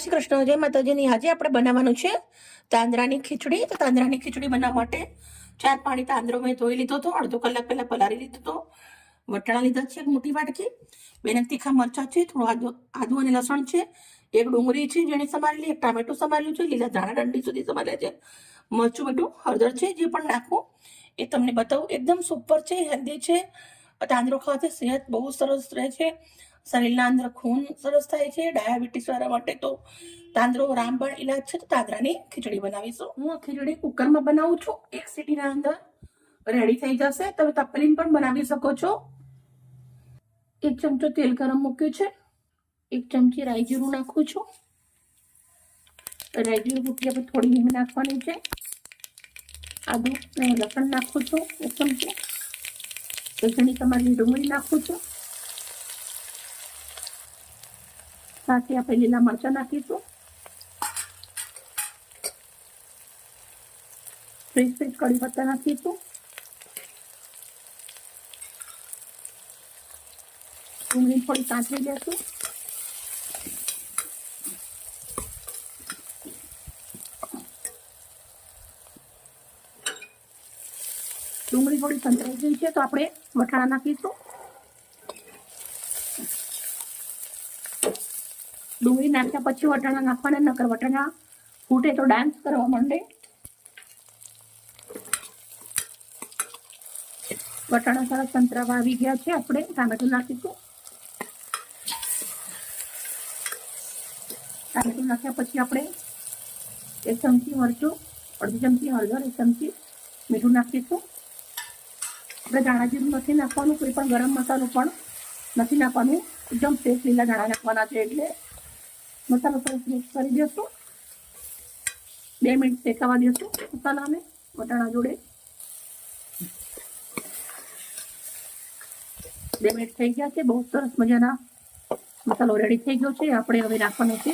શ્રી કૃષ્ણ જય માતાજીની. આજે આપણે બનાવવાનું છે તાંદરાની ખીચડી. તો તાંદરાની ખીચડી બનાવવા માટે ચાર પાણી તાંદરો મેં ધોઈ લીધો હતો. અડધો કલાક પહેલાં પલાળી લીધો હતો. વટાણા લીધા છે એક મોટી વાટકી. બે નંગ તીખા મરચાં છે, થોડું આદુ આદુ અને લસણ છે. એક ડુંગળી છે જેને સમારેલી, એક ટામેટું સમારેલું છે, લીલા ધાણા દંડી સુધી સમારેલા છે. મરચું બધું હળદર છે, જે પણ નાખવું એ તમને બતાવું. એકદમ સુપર છે હેલ્ધી છે. તાંદરો ખાવાથી સેહત બહુ સરસ રહે છે. શરીરના અંદર ખૂન સરસ થાય છે. ડાયાબિટીસ વાળા માટે તો તાંદરો રામબાણ ઇલાજ છે. તો તાંદરાની ખીચડી બનાવીશું. હું આ ખીચડી કુકરમાં બનાવું છું. એક સીટીના અંદર રેડી થઈ જશે. તમે તપલીન પણ બનાવી શકો છો. એક ચમચો તેલ ગરમ મૂક્યું છે. એક ચમચી રાઈ જીરું નાખું છું. રાઈ જીરું મૂકી થોડી હિંગ નાખવાની છે. આદુ લસણ નાખું છું. એક ચમચી. ઘણી તમારી ડુંગળી નાખું છું સાથે આપણે લીલા મરચાં નાખીશું ફ્રેશ ફ્રેશ કડી પત્તા નાખીશું ડુંગળી થોડી કાચરી લેશું ડુંગળી થોડી સંતરાઈ ગઈ છે, તો આપણે વટાણા નાખીશું. ડુંગળી નાખ્યા પછી વટાણા નાખવાના, નકર વટાણા ફૂટે તો ડાન્સ કરવા માંડે. વટાણા સરસ સંતરાવા આવી ગયા છે, આપણે ટામેટું નાખીશું. ટામેટું નાખ્યા પછી આપણે એક ચમચી મરચું, અડધી ચમચી હળદર, એક ચમચી મીઠું નાખીશું. આપણે ધાણા જીરું નથી નાખવાનું, કોઈ પણ ગરમ મસાલો પણ નથી નાખવાનું. એકદમ ફ્રેશ લીલા ધાણા નાખવાના છે એટલે મસાલો સરસ મિક્સ કરી દઈશું બે મિનિટ શેકાવા દઈશું મસાલાને વટાણા જોડે. બે મિનિટ થઈ ગયા છે, બહુ સરસ મજાના મસાલો રેડી થઈ ગયો છે, આપણે હવે નાખવાનો છે.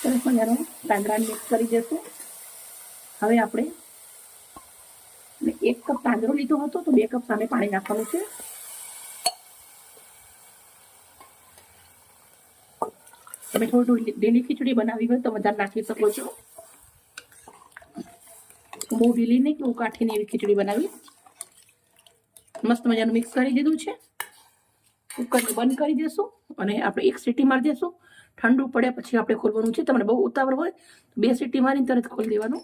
સરસ મજાનો તાંદરાને મિક્સ કરી દઈશું હવે આપણે એક કપ તાંદરો લીધો હતો તો બે કપ સામે પાણી નાખવાનું છે. તમે થોડું ડેલી ખીચડી બનાવી હોય તો વધારે નાખી શકો છો. બહુ ઢીલી નહીં કે હું કાઠીની એવી ખીચડી બનાવી. મસ્ત મજાનું મિક્સ કરી દીધું છે. કુકરને બંધ કરી દેશું અને આપણે એક સીટી મારી દેશું. ઠંડુ પડ્યા પછી આપણે ખોલવાનું છે. તમને બહુ ઉતાવળ હોય બે સીટી મારીને તરત ખોલી દેવાનું.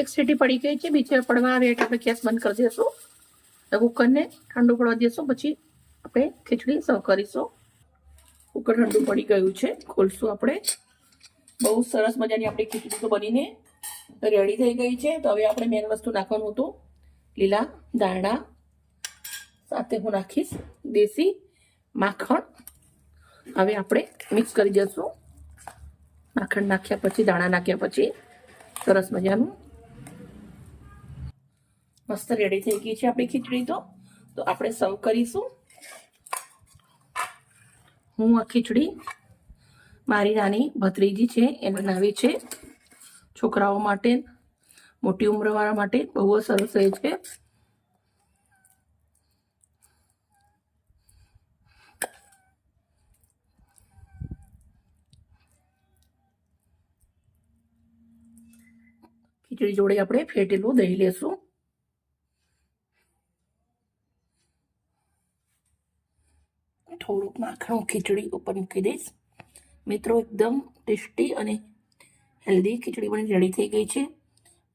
એક સીટી પડી ગઈ છે, બીજે પડવા આવે એટલે આપણે ગેસ બંધ કરી દઈશું કુકરને ઠંડુ પડવા દઈશું પછી આપણે ખીચડી સર્વ કરીશું. કુકર ઠંડુ પડી ગયું છે, ખોલશું આપણે. બહુ સરસ મજાની આપણી ખીચડી તો બનીને રેડી થઈ ગઈ છે. તો હવે આપણે મેન વસ્તુ નાખવાનું હતું, લીલા દાણા. સાથે હું નાખીશ દેશી માખણ. હવે આપણે મિક્સ કરી દઈશું માખણ નાખ્યા પછી, દાણા નાખ્યા પછી, સરસ મજાનું. મસ્ત રેડી થઈ ગઈ છે આપણી ખીચડી તો. તો આપણે સર્વ કરીશું. હું આ ખીચડી મારી નાની ભત્રીજી છે એ બનાવી છે. છોકરાઓ માટે, મોટી ઉંમરવાળા માટે બહુ સરસ રહે છે. ખીચડી જોડે આપણે ફેટેલું દહીં લેશું. થોડુંક માખણ ખીચડી ઉપર મૂકી દઈશ. મિત્રો, એકદમ ટેસ્ટી અને હેલ્ધી ખીચડી બની રેડી થઈ ગઈ છે.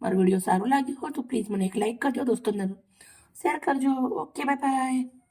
મારો વીડિયો સારો લાગ્યો હોય તો પ્લીઝ મને એક લાઇક કરજો, દોસ્તોને શેર કરજો. Okay bye bye